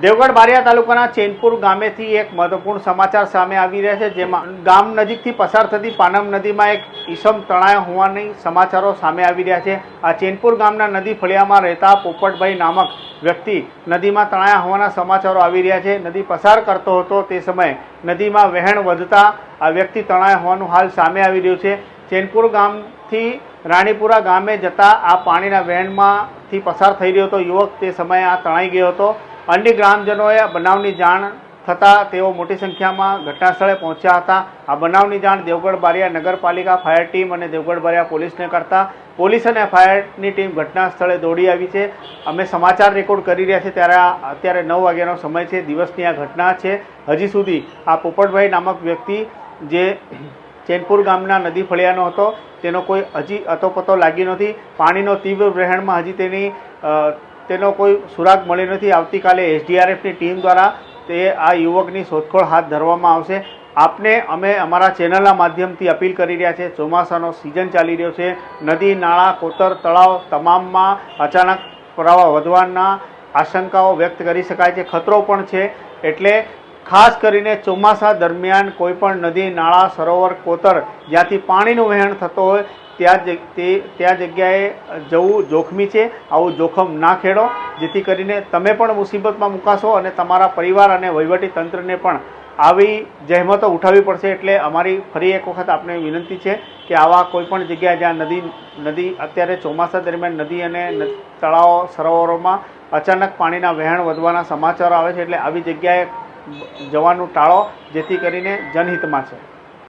દેવગઢ બારિયા તાલુકાના ચેનપુર ગામેથી એક મહત્વપૂર્ણ સમાચાર સામે આવી રહ્યા છે, જેમાં ગામ નજીકથી પસાર થતી પાનમ નદીમાં એક ઈસમ તણાયા હોવાની સમાચારો સામે આવી રહ્યા છે. આ ચેનપુર ગામના નદી ફળિયામાં રહેતા પોપટભાઈ નામક વ્યક્તિ નદીમાં તણાયા હોવાના સમાચારો આવી રહ્યા છે. નદી પસાર કરતો હતો તે સમયે નદીમાં વહેણ વધતા આ વ્યક્તિ તણાયા હોવાનું હાલ સામે આવી રહ્યું છે. ચેનપુર ગામથી રાણીપુરા ગામે જતા આ પાણીના વહેણમાંથી પસાર થઈ રહ્યો હતો. યુવક તે સમયે આ તણાઈ ગયો હતો. અન્ય ગ્રામજનોએ બનાવની જાણ થતાં તેઓ મોટી સંખ્યામાં ઘટના સ્થળે પહોંચ્યા હતા. આ બનાવની જાણ દેવગઢ બારિયા નગરપાલિકા ફાયર ટીમ અને દેવગઢ બારિયા પોલીસને કરતા પોલીસ અને ફાયરની ટીમ ઘટના સ્થળે દોડી આવી છે. અમે સમાચાર રેકોર્ડ કરી રહ્યા છીએ. ત્યારે અત્યારે નવ વાગ્યાનો સમય છે. દિવસની આ ઘટના છે. હજી સુધી આ પોપટભાઈ નામક વ્યક્તિ જે ચેનપુર ગામના નદી ફળિયાનો હતો, તેનો કોઈ હજી અતોપતો લાગી નથી. પાણીનો તીવ્ર વહેણમાં હજી તેની તેનો કોઈ સુરાગ મળી નથી. આવતીકાલે એસડીઆરએફની ટીમ દ્વારા તે આ યુવકની શોધખોળ હાથ ધરવામાં આવશે. આપને અમે અમારા ચેનલના માધ્યમથી અપીલ કરી રહ્યા છે ચોમાસાનો સિઝન ચાલી રહ્યો છે. નદી, નાળા, કોતર, તળાવ તમામમાં અચાનક પ્રવાહ વધવાના આશંકાઓ વ્યક્ત કરી શકાય છે. ખતરો પણ છે. એટલે ખાસ કરીને ચોમાસા દરમિયાન કોઈપણ નદી, નાળા, સરોવર, કોતર જ્યાંથી પાણીનું વહેણ થતો હોય ત્યાં તે ત્યાં જગ્યાએ જવું જોખમી છે. આવું જોખમ ના ખેડો. જેથી કરીને તમે પણ મુસીબતમાં મુકાશો અને તમારા પરિવાર અને વહીવટી તંત્રને પણ આવી જહેમતો ઉઠાવવી પડશે. એટલે અમારી ફરી એક વખત આપને વિનંતી છે કે આવા કોઈપણ જગ્યાએ જ્યાં નદી નદી અત્યારે ચોમાસા દરમિયાન નદી અને તળાવો, સરોવરોમાં અચાનક પાણીના વહેણ વધવાના સમાચારો આવે છે. એટલે આવી જગ્યાએ જવાનું ટાળો, જેથી કરીને જનહિતમાં છે.